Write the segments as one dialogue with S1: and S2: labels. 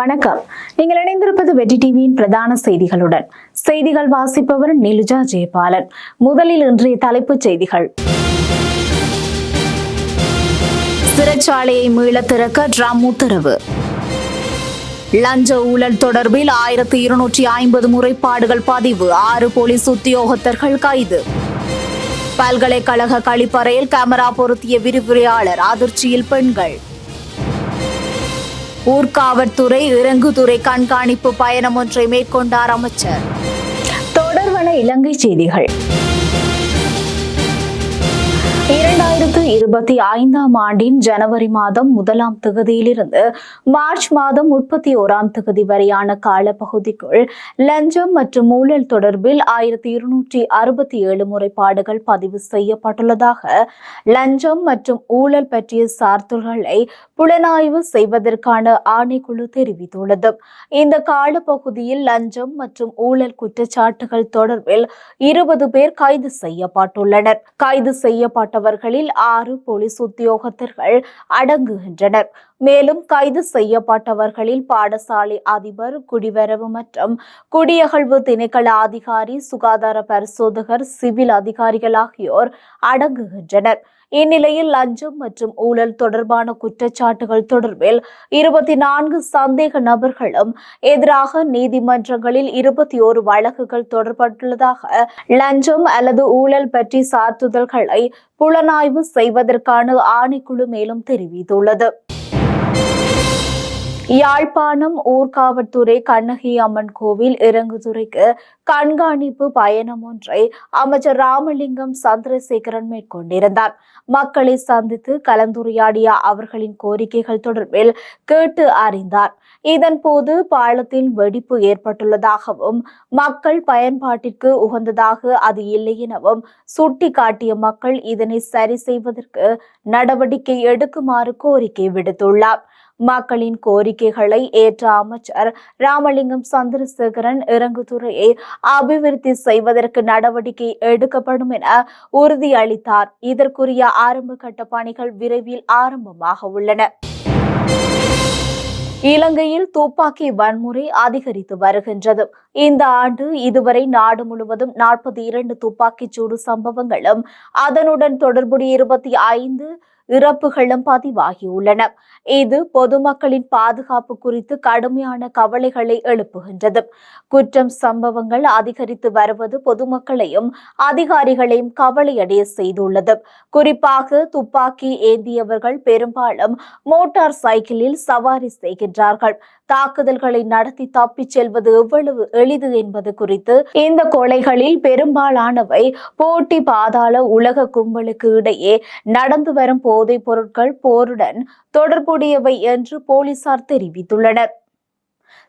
S1: வணக்கம். நீங்கள் இணைந்திருப்பது வெற்றி டிவியின் பிரதான செய்திகளுடன். செய்திகள் வாசிப்பவர் நிலுஜா ஜெயபாலன். முதலில் இன்றைய தலைப்புச் செய்திகள். சிறைச்சாலையை மீள திறக்க ட்ரம் உத்தரவு. லஞ்ச ஊழல் தொடர்பில் ஆயிரத்தி இருநூற்றி ஐம்பது முறைப்பாடுகள் பதிவு. ஆறு போலீஸ் உத்தியோகத்தர்கள் கைது. பல்கலைக்கழக கழிப்பறையில் கேமரா பொருத்திய விரிவுரையாளர் அதிர்ச்சியில் பெண்கள். ஊர்காவற்துறை இறங்குதுறை கண்காணிப்பு பயணம் ஒன்றை மேற்கொண்டார் அமைச்சர். தொடர்வன இலங்கை செய்திகள். இரண்டாயிரத்து இருபத்தி ஐந்தாம் ஆண்டின் ஜனவரி மாதம் முதலாம் தொகுதியிலிருந்து மார்ச் மாதம் முப்பத்தி ஓராம் தொகுதி வரையான காலப்பகுதிக்குள் லஞ்சம் மற்றும் ஊழல் தொடர்பில் ஆயிரத்தி இருநூற்றி அறுபத்தி ஏழு முறைப்பாடுகள் பதிவு செய்யப்பட்டுள்ளதாக லஞ்சம் மற்றும் ஊழல் பற்றிய சார்த்துகளை புலனாய்வு செய்வதற்கான ஆணைக்குழு தெரிவித்துள்ளது. இந்த காலப்பகுதியில் லஞ்சம் மற்றும் ஊழல் குற்றச்சாட்டுகள் தொடர்பில் இருபது பேர் கைது செய்யப்பட்டுள்ளனர். கைது செய்யப்பட்டவர்கள் செய்யப்பட்டவர்களில் ஆறு போலீஸ் உத்தியோகத்தர்கள் அடங்குகின்றனர். மேலும் கைது செய்யப்பட்டவர்களில் பாடசாலை அதிபர் குடிவரவு மற்றும் குடியகழ்வு திணைக்கள அதிகாரி சுகாதார பரிசோதகர் சிவில் அதிகாரிகள் ஆகியோர் அடங்குகின்றனர். இந்நிலையில் லஞ்சம் மற்றும் ஊழல் தொடர்பான குற்றச்சாட்டுகள் தொடர்பில் இருபத்தி நான்கு சந்தேக நபர்களும் எதிராக நீதிமன்றங்களில் இருபத்தி ஓரு வழக்குகள் தொடர்பட்டுள்ளதாக லஞ்சம் அல்லது ஊழல் பற்றி சார்த்துதல்களை புலனாய்வு செய்வதற்கான ஆணைக்குழு மேலும் தெரிவித்துள்ளது. யாழ்ப்பாணம் ஊர்காவற்துறை கண்ணகி அம்மன் கோவில் இறங்குதுறைக்கு கண்காணிப்பு பயணம் ஒன்றை அமைச்சர் ராமலிங்கம் சந்திரசேகரன் மேற்கொண்டிருந்தார். மக்களை சந்தித்து கலந்துரையாடிய அவர்களின் கோரிக்கைகள் தொடர்பில் கேட்டு அறிந்தார். இதன் போது பாலத்தில் வெடிப்பு ஏற்பட்டுள்ளதாகவும் மக்கள் பயன்பாட்டிற்கு உகந்ததாக அது இல்லை எனவும் சுட்டிக்காட்டிய மக்கள் இதனை சரி செய்வதற்கு நடவடிக்கை எடுக்குமாறு கோரிக்கை விடுத்துள்ளார். மக்களின் கோரிக்கைகளை ஏற்ற அமைச்சர் ராமலிங்கம் சந்திரசேகரன் இறங்குதுறையை அபிவிருத்தி செய்வதற்கு நடவடிக்கை எடுக்கப்படும் என உறுதியளித்தார். இதற்குரிய ஆரம்ப கட்ட பணிகள் விரைவில் ஆரம்பமாக உள்ளன. இலங்கையில் துப்பாக்கி வன்முறை அதிகரித்து வருகின்றது. இந்த ஆண்டு இதுவரை நாடு முழுவதும் நாற்பத்தி இரண்டு துப்பாக்கிச் சூடு சம்பவங்களும் அதனுடன் தொடர்புடைய இருபத்தி ஐந்து இறப்புகளும் பதிவாகியுள்ளன. இது பொதுமக்களின் பாதுகாப்பு குறித்து கடுமையான கவலைகளை எழுப்புகின்றது. குற்றம் சம்பவங்கள் அதிகரித்து வருவது பொதுமக்களையும் அதிகாரிகளையும் கவலையடைய செய்துள்ளது. குறிப்பாக துப்பாக்கி ஏந்தியவர்கள் பெரும்பாலும் மோட்டார் சைக்கிளில் சவாரி செய்கின்றார்கள். தாக்குதல்களை நடத்தி தப்பிச் செல்வது எவ்வளவு எளிது என்பது குறித்து இந்த கொலைகளில் பெரும்பாலானவை போட்டி பாதாள உலக கும்பலுக்கு இடையே நடந்து வரும் போதைப் பொருட்கள் போருடன் தொடர்புடையவை என்று போலீசார் தெரிவித்துள்ளனர்.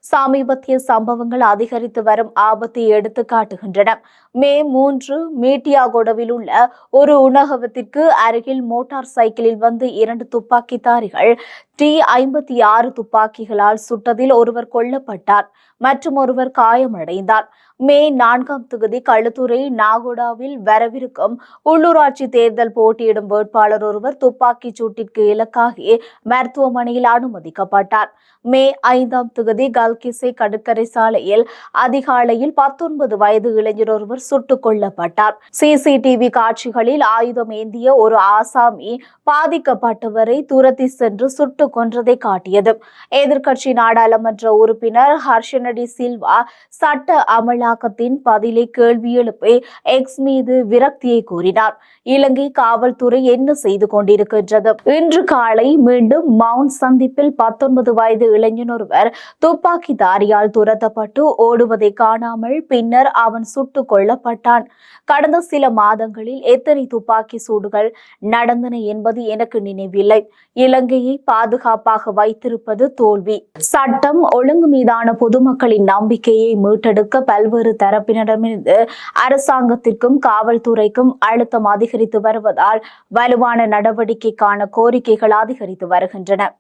S1: சமீபத்திய சம்பவங்கள் அதிகரித்து வரும் ஆபத்தை எடுத்து காட்டுகின்றன மே மூன்று மீட்டியாகோடவில் உள்ள ஒரு உணவகத்திற்கு அருகில் மோட்டார் சைக்கிளில் வந்து இரண்டு துப்பாக்கிதாரிகள் டி ஐம்பத்தி ஆறு துப்பாக்கிகளால் சுட்டதில் ஒருவர் கொல்லப்பட்டார் மற்றும் ஒருவர் காயமடைந்தார். மே நான்காம் தொகுதி களுத்துறை நாகோடாவில் வரவிருக்கும் உள்ளூராட்சி தேர்தல் போட்டியிடும் வேட்பாளர் ஒருவர் துப்பாக்கிச் சூட்டிற்கு இலக்காகி மருத்துவமனையில் அனுமதிக்கப்பட்டார். மே ஐந்தாம் தொகுதி கல்கிசை கடற்கரை சாலையில் அதிகாலையில் பத்தொன்பது வயது இளைஞர் ஒருவர் சுட்டுக் கொல்லப்பட்டார் சிசிடிவி காட்சிகளில் ஆயுதம் ஏந்திய ஒரு ஆசாமி பாதிக்கப்பட்டவரை துரத்தி சென்று சுட்டுக் கொன்றதை காட்டியது. எதிர்க்கட்சி நாடாளுமன்ற உறுப்பினர் ஹர்ஷனடி சில்வா சட்ட அமலாக்கத்தின் பதிலை கேள்வி எழுப்பி எக்ஸ் மீது விரக்தியை கூறினார். இலங்கை காவல்துறை என்ன செய்து கொண்டிருக்கின்றது? இன்று காலை மீண்டும் மவுண்ட் சந்திப்பில் பத்தொன்பது வயது இளைஞன் ஒருவர் துப்பாக்கிதாரியால் துரத்தப்பட்டு ஓடுவதை காணாமல் பின்னர் அவன் சுட்டுக் கொல்லப்பட்டான். கடந்த சில மாதங்களில் எத்தனை துப்பாக்கி சூடுகள் நடந்தன என்பது எனக்கு நினைவில்லை. இலங்கையை பாதுகாப்பாக வைத்திருப்பது தோல்வி. சட்டம் ஒழுங்கு மீதான பொதுமக்களின் நம்பிக்கையை மீட்டெடுக்க பல்வேறு தரப்பினரிடமிருந்து அரசாங்கத்திற்கும் காவல்துறைக்கும் அழுத்தம் அதிகரித்து வருவதால் வலுவான நடவடிக்கைக்கான கோரிக்கைகள் அதிகரித்து வருகின்றன.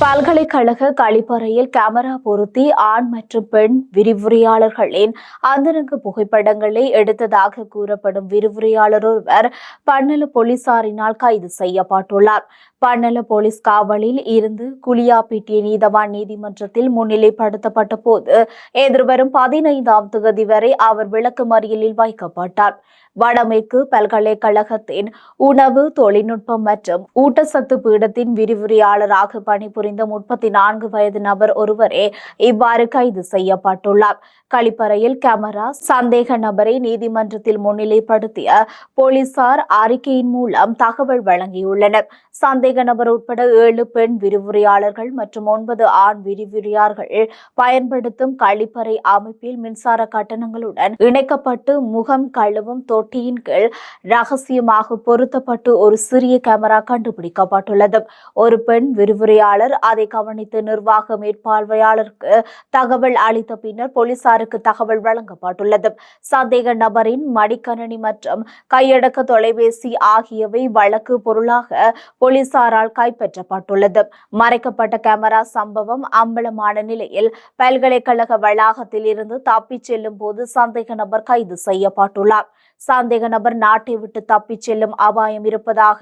S1: பல்கலைக்கழக கழிப்பறையில் கேமரா பொருத்தி ஆண் மற்றும் பெண் விரிவுரையாளர்களின் அந்தரங்க புகைப்படங்களை எடுத்ததாக கூறப்படும் விரிவுரையாளர் ஒருவர் பன்னல போலீசாரினால் கைது செய்யப்பட்டுள்ளார். பன்னல போலீஸ் காவலில் இருந்து குளியாப்பிட்டிய நீதவான் நீதிமன்றத்தில் முன்னிலைப்படுத்தப்பட்ட போது எதிர்வரும் பதினைந்தாம் தேதி வரை அவர் விளக்கு மறியலில் வைக்கப்பட்டார். வடமேற்கு பல்கலைக்கழகத்தின் உணவு தொழில்நுட்பம் மற்றும் ஊட்டச்சத்து பீடத்தின் விரிவுரையாளராக பணிபுரிந்த முப்பத்தி நான்கு வயது நபர் ஒருவரே இவ்வாறு கைது செய்யப்பட்டுள்ளார். கழிப்பறையில் கேமரா சந்தேக நபரை நீதிமன்றத்தில் முன்னிலைப்படுத்திய போலீசார் அறிக்கையின் மூலம் தகவல் வழங்கியுள்ளனர். சந்தேக சந்தேக நபர் உட்பட ஏழு பெண் விரிவுரையாளர்கள் மற்றும் ஒன்பது ஆண் விரிவுரையாளர்கள் பயன்படுத்தும் கழிப்பறை அமைப்பில் மின்சார கட்டணங்களுடன் இணைக்கப்பட்டு முகம் கழுவும் தொட்டியின் கீழ் ரகசியமாக பொருத்தப்பட்டு ஒரு சிறிய கேமரா கண்டுபிடிக்கப்பட்டுள்ளது. ஒரு பெண் விரிவுரையாளர் அதை கவனித்து நிர்வாக மேற்பார்வையாளருக்கு தகவல் அளித்த பின்னர் போலீசாருக்கு தகவல் வழங்கப்பட்டுள்ளது. சந்தேக நபரின் மடிக்கணினி மற்றும் கையடக்க தொலைபேசி ஆகியவை வழக்கு பொருளாக போலீசார் போலீசாரால் கைப்பற்றப்பட்டுள்ளது. மறைக்கப்பட்ட கேமரா சம்பவம் அம்பலமான நிலையில் பல்கலைக்கழக வளாகத்தில் இருந்து தப்பிச் செல்லும் போது சந்தேக நபர் கைது செய்யப்பட்டுள்ளார். சந்தேக நபர் நாட்டை விட்டு தப்பிச் செல்லும் அபாயம் இருப்பதாக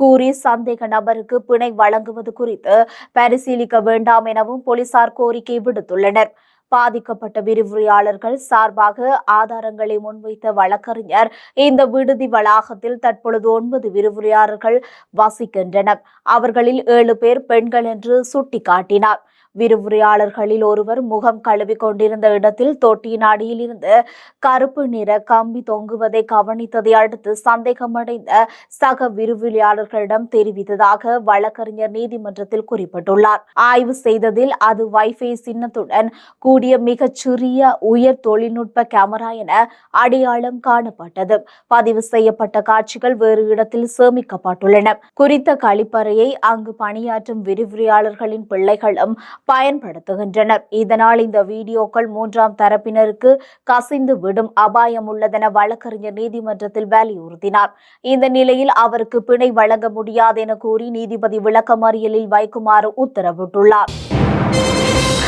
S1: கூறி சந்தேக நபருக்கு பிணை வழங்குவது குறித்து பரிசீலிக்க வேண்டாம் எனவும் போலீசார் கோரிக்கை விடுத்துள்ளனர். பாதிக்கப்பட்ட விரிவுரையாளர்கள் சார்பாக ஆதாரங்களை முன்வைத்த வழக்கறிஞர். இந்த விடுதி வளாகத்தில் தற்பொழுது ஒன்பது விரிவுரையாளர்கள் வசிக்கின்றனர். அவர்களில் ஏழு பேர் பெண்கள் என்று சுட்டிக்காட்டினார். விரிவுரையாளர்களில் ஒருவர் முகம் கழுவி கொண்டிருந்த இடத்தில் தொட்டியின் அடியில் இருந்து கருப்பு நிற கம்பி தொங்குவதை கவனித்ததை அடுத்து சந்தேகமடைந்த சக விரிவுரையாளர்களிடம் தெரிவித்ததாக வழக்கறிஞர் நீதிமன்றத்தில் குறிப்பிட்டுள்ளார். ஆய்வு செய்ததில் அது வைஃபை சின்னத்துடன் கூடிய மிகச் சிறிய உயர் தொழில்நுட்ப கேமரா என அடையாளம் காணப்பட்டது. பதிவு செய்யப்பட்ட காட்சிகள் வேறு இடத்தில் சேமிக்கப்பட்டுள்ளன. குறித்த கழிப்பறையை அங்கு பணியாற்றும் விரிவுரையாளர்களின் பிள்ளைகளும் பயன்படுத்துகின்றனர். இதனால் இந்த வீடியோக்கள் மூன்றாம் தரப்பினருக்கு கசிந்து விடும் அபாயம் உள்ளதென வழக்கறிஞர் நீதிமன்றத்தில் வலியுறுத்தினார். இந்த நிலையில் அவருக்கு பிணை வழங்க முடியாது என கூறி நீதிபதி விளக்கமறியலில் வைக்குமாறு உத்தரவிட்டுள்ளார்.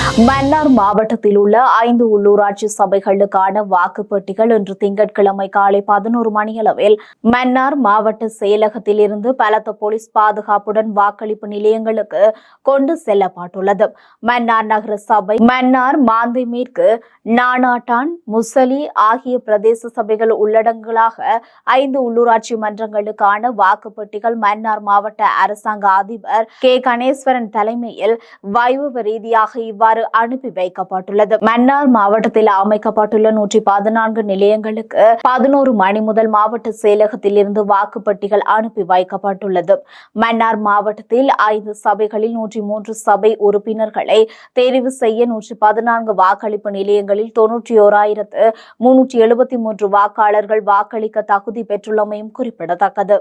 S1: மன்னார் மாவட்டத்தில் உள்ள ஐந்து உள்ளூராட்சி சபைகளுக்கான வாக்குப்பட்டிகள் இன்று திங்கட்கிழமை காலை பதினோரு மணியளவில் மன்னார் மாவட்ட செயலகத்தில் இருந்து பலத்த போலீஸ் பாதுகாப்புடன் வாக்களிப்பு நிலையங்களுக்கு கொண்டு செல்லப்பட்டுள்ளது. மன்னார் நகர சபை மன்னார் மாந்தை மேற்கு நானாட்டான் முசலி ஆகிய பிரதேச சபைகள் உள்ளடங்களாக ஐந்து உள்ளூராட்சி மன்றங்களுக்கான வாக்குப்பட்டிகள் மன்னார் மாவட்ட அரசாங்க அதிபர் கே. கணேஸ்வரன் தலைமையில் வைபவ ரீதியாக இவ்வாறு இவ்வாறு அனுப்பி வைக்கப்பட்டுள்ளது. மன்னார் மாவட்டத்தில் அமைக்கப்பட்டுள்ள நூற்றி பதினான்கு நிலையங்களுக்கு பதினோரு மணி முதல் மாவட்ட செயலகத்தில் இருந்து வாக்குப்பட்டிகள் அனுப்பி வைக்கப்பட்டுள்ளது. மன்னார் மாவட்டத்தில் ஐந்து சபைகளில் நூற்றி மூன்று சபை உறுப்பினர்களை தெரிவு செய்ய நூற்றி பதினான்கு வாக்களிப்பு நிலையங்களில் தொன்னூற்றி ஓராயிரத்து முன்னூற்றி எழுபத்தி மூன்று வாக்காளர்கள் வாக்களிக்க தகுதி பெற்றுள்ளமையும் குறிப்பிடத்தக்கது.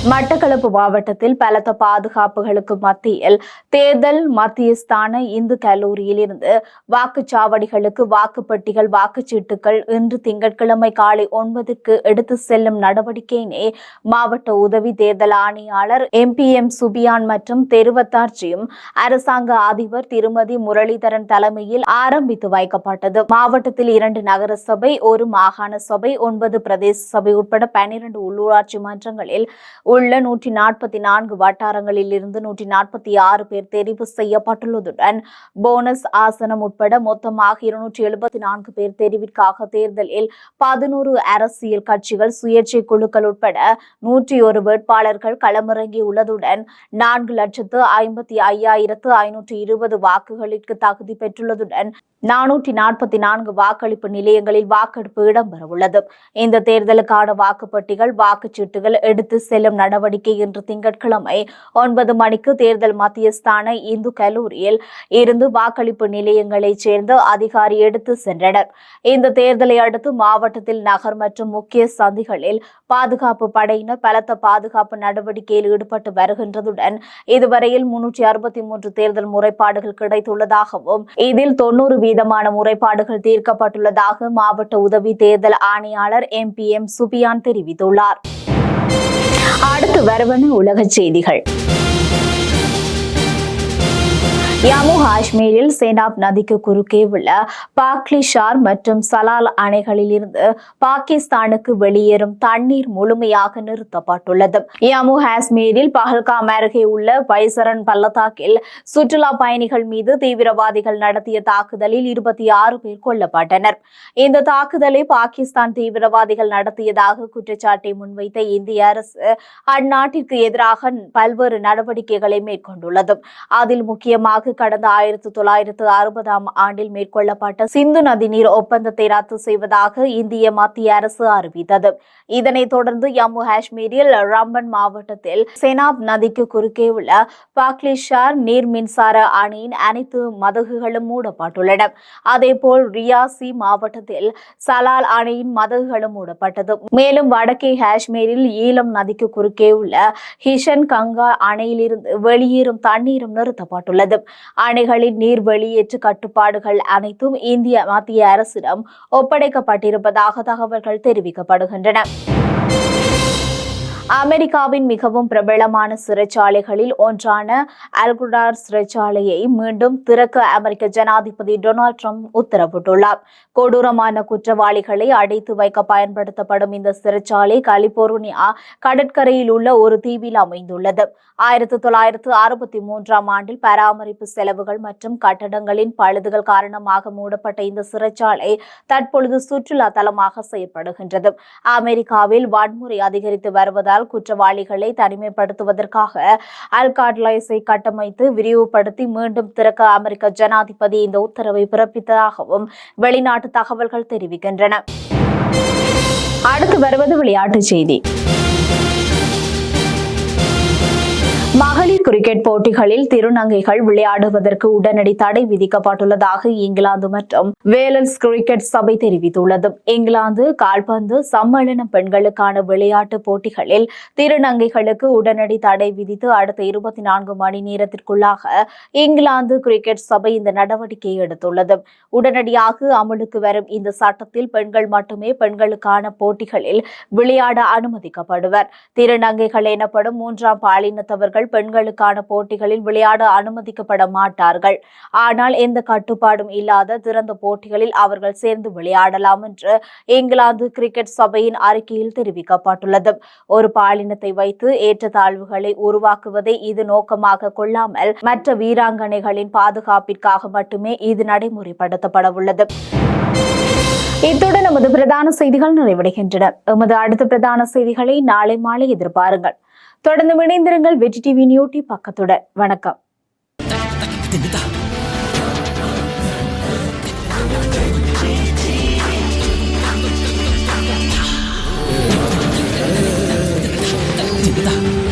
S1: மட்டக்களப்பு மாவட்டத்தில் பலத்த பாதுகாப்புகளுக்கு மத்தியில் தேர்தல் மத்தியஸ்தான இந்து கல்லூரியில் இருந்து வாக்குச்சாவடிகளுக்கு வாக்குப்பட்டிகள் வாக்குச்சீட்டுகள் இன்று திங்கட்கிழமை காலை ஒன்பதுக்கு எடுத்து செல்லும் நடவடிக்கையினை மாவட்ட உதவி தேர்தல் ஆணையாளர் எம் பி எம் சுபியான் மற்றும் தெருவத்தாட்சியும் அரசாங்க அதிபர் திருமதி முரளிதரன் தலைமையில் ஆரம்பித்து வைக்கப்பட்டது. மாவட்டத்தில் இரண்டு நகர சபை ஒரு மாகாண சபை ஒன்பது பிரதேச சபை உட்பட பன்னிரண்டு உள்ளூராட்சி மன்றங்களில் உள்ள நூற்றி நாற்பத்தி நான்கு வட்டாரங்களில் இருந்து நூற்றி நாற்பத்தி ஆறு பேர் தெரிவு செய்யப்பட்டுள்ளதுடன் போனஸ் ஆசனம் உட்பட மொத்தமாக இருநூற்றி எழுபத்தி நான்கு பேர் தெரிவிற்காக தேர்தலில் பதினோரு அரசியல் கட்சிகள் சுயேட்சை குழுக்கள் உட்பட நூற்றி ஒரு வேட்பாளர்கள் களமிறங்கியுள்ளதுடன் நான்கு லட்சத்து ஐம்பத்தி ஐயாயிரத்து ஐநூற்றி இருபது வாக்குகளிற்கு தகுதி பெற்றுள்ளதுடன் நானூற்றி நாற்பத்தி நான்கு வாக்களிப்பு நிலையங்களில் வாக்கெடுப்பு இடம்பெறவுள்ளது. இந்த தேர்தலுக்கான வாக்குப்பட்டிகள் வாக்குச்சீட்டுகள் எடுத்து செல்லும் நடவடிக்கை இன்று திங்கட்கிழமை ஒன்பது மணிக்கு தேர்தல் மத்தியஸ்தான இந்து கல்லூரியில் இருந்து வாக்களிப்பு நிலையங்களைச் சேர்ந்த அதிகாரி எடுத்து சென்றனர். இந்த தேர்தலை அடுத்து மாவட்டத்தில் நகர் மற்றும் முக்கிய சந்திகளில் பாதுகாப்பு படையினர் பலத்த பாதுகாப்பு நடவடிக்கையில் ஈடுபட்டு வருகின்றதுடன் இதுவரையில் முன்னூற்றி அறுபத்தி மூன்று தேர்தல் முறைப்பாடுகள் கிடைத்துள்ளதாகவும் இதில் தொன்னூறு வீதமான முறைப்பாடுகள் தீர்க்கப்பட்டுள்ளதாக மாவட்ட உதவி தேர்தல் ஆணையாளர் எம் பி எம் சுபியான் தெரிவித்துள்ளார். அடுத்து வரவன உலக செய்திகள். யாமு காஷ்மீரில் சேனாப் நதிக்கு குறுக்கே உள்ள பாக்லிஷார் மற்றும் சலால் அணைகளில் இருந்து பாகிஸ்தானுக்கு வெளியேறும் தண்ணீர் முழுமையாக நிறுத்தப்பட்டுள்ளது. யாமு காஷ்மீரில் பஹல்காம் அருகே உள்ள பைசரன் பள்ளத்தாக்கில் சுற்றுலா பயணிகள் மீது தீவிரவாதிகள் நடத்திய தாக்குதலில் இருபத்தி ஆறு பேர் கொல்லப்பட்டனர். இந்த தாக்குதலை பாகிஸ்தான் தீவிரவாதிகள் நடத்தியதாக குற்றச்சாட்டை முன்வைத்த இந்திய அரசு அந்நாட்டிற்கு எதிராக பல்வேறு நடவடிக்கைகளை மேற்கொண்டுள்ளது. அதில் முக்கியமாக கடந்த ஆயிரத்தி தொள்ளாயிரத்து அறுபதாம் ஆண்டில் மேற்கொள்ளப்பட்ட சிந்து நதிநீர் ஒப்பந்தத்தை ரத்து செய்வதாக இந்திய மத்திய அரசு அறிவித்தது. இதனைத் தொடர்ந்து ஜம்மு காஷ்மீரில் ரம்பன் மாவட்டத்தில் செனாப் நதிக்கு குறுக்கே உள்ள பாக்லிஷார் நீர் மின்சார அணையின் அனைத்து மதகுகளும் மூடப்பட்டுள்ளன. அதேபோல் ரியாசி மாவட்டத்தில் சலால் அணையின் மதகுகளும் மூடப்பட்டது. மேலும் வடக்கே காஷ்மீரில் ஈலம் நதிக்கு குறுக்கே உள்ள ஹிஷன் கங்கா அணையிலிருந்து வெளியேறும் தண்ணீரும் நிறுத்தப்பட்டுள்ளது. அணைகளின் நீர் வெளியேற்று கட்டுப்பாடுகள் அனைத்தும் இந்திய மத்திய அரசிடம் ஒப்படைக்கப்பட்டிருப்பதாக தகவல்கள் தெரிவிக்கப்படுகின்றன. அமெரிக்காவின் மிகவும் பிரபலமான சிறைச்சாலைகளில் ஒன்றான அல்குடார் சிறைச்சாலையை மீண்டும் திறக்க அமெரிக்க ஜனாதிபதி டொனால்ட் ட்ரம்ப் உத்தரவிட்டுள்ளார். கொடூரமான குற்றவாளிகளை அடைத்து வைக்க பயன்படுத்தப்படும் இந்த சிறைச்சாலை கலிபோர்னியா கடற்கரையில் உள்ள ஒரு தீவில் அமைந்துள்ளது. ஆயிரத்தி தொள்ளாயிரத்து அறுபத்தி மூன்றாம் ஆண்டில் பராமரிப்பு செலவுகள் மற்றும் கட்டடங்களின் பழுதுகள் காரணமாக மூடப்பட்ட இந்த சிறைச்சாலை தற்பொழுது சுற்றுலா தலமாக செயல்படுகின்றது அமெரிக்காவில் வன்முறை அதிகரித்து வருவதால் குற்றவாளிகளை தனிமைப்படுத்துவதற்காக அல்காட்லைஸை கட்டமைத்து விரிவுபடுத்தி மீண்டும் திறக்க அமெரிக்க ஜனாதிபதி இந்த உத்தரவை பிறப்பித்ததாகவும் வெளிநாட்டு தகவல்கள் தெரிவிக்கின்றன. அடுத்து வருவது விளையாட்டுச் செய்தி. மகளிர் கிரிக்கெட் போட்டிகளில் திருநங்கைகள் விளையாடுவதற்கு உடனடி தடை விதிக்கப்பட்டுள்ளதாக இங்கிலாந்து மற்றும் வேலன்ஸ் கிரிக்கெட் சபை தெரிவித்துள்ளது. இங்கிலாந்து கால்பந்து சம்மேளனம் பெண்களுக்கான விளையாட்டு போட்டிகளில் திருநங்கைகளுக்கு உடனடி தடை விதித்து அடுத்த இருபத்தி நான்கு மணி நேரத்திற்குள்ளாக இங்கிலாந்து கிரிக்கெட் சபை இந்த நடவடிக்கையை எடுத்துள்ளது. உடனடியாக அமலுக்கு வரும் இந்த சட்டத்தில் பெண்கள் மட்டுமே பெண்களுக்கான போட்டிகளில் விளையாட அனுமதிக்கப்படுவர். திருநங்கைகள் எனப்படும் மூன்றாம் பாலினத்தவர்கள் பெண்கள் பெண்களுக்கான போட்டிகளில் விளையாட அனுமதிக்கப்பட மாட்டார்கள். ஆனால் எந்த கட்டுப்பாடும் இல்லாத திறந்த போட்டிகளில் அவர்கள் சேர்ந்து விளையாடலாம் என்று இங்கிலாந்து கிரிக்கெட் சபையின் அறிக்கையில் தெரிவிக்கப்பட்டுள்ளது. ஒரு பாலினத்தை வைத்து ஏற்றத்தாழ்வுகளை உருவாக்குவதை இது நோக்கமாக கொள்ளாமல் மற்ற வீராங்கனைகளின் பாதுகாப்பிற்காக மட்டுமே இது நடைமுறைப்படுத்தப்பட உள்ளது இத்துடன் நமது பிரதான செய்திகள் நிறைவடைகின்றன. எமது அடுத்த பிரதான செய்திகளை நாளை மாலை எதிர்பாருங்கள். தொடர்ந்து இணைந்திருங்கள் வெஜி டிவி நியூட்டி பக்கத்துடன் வணக்கம்
S2: Thank you.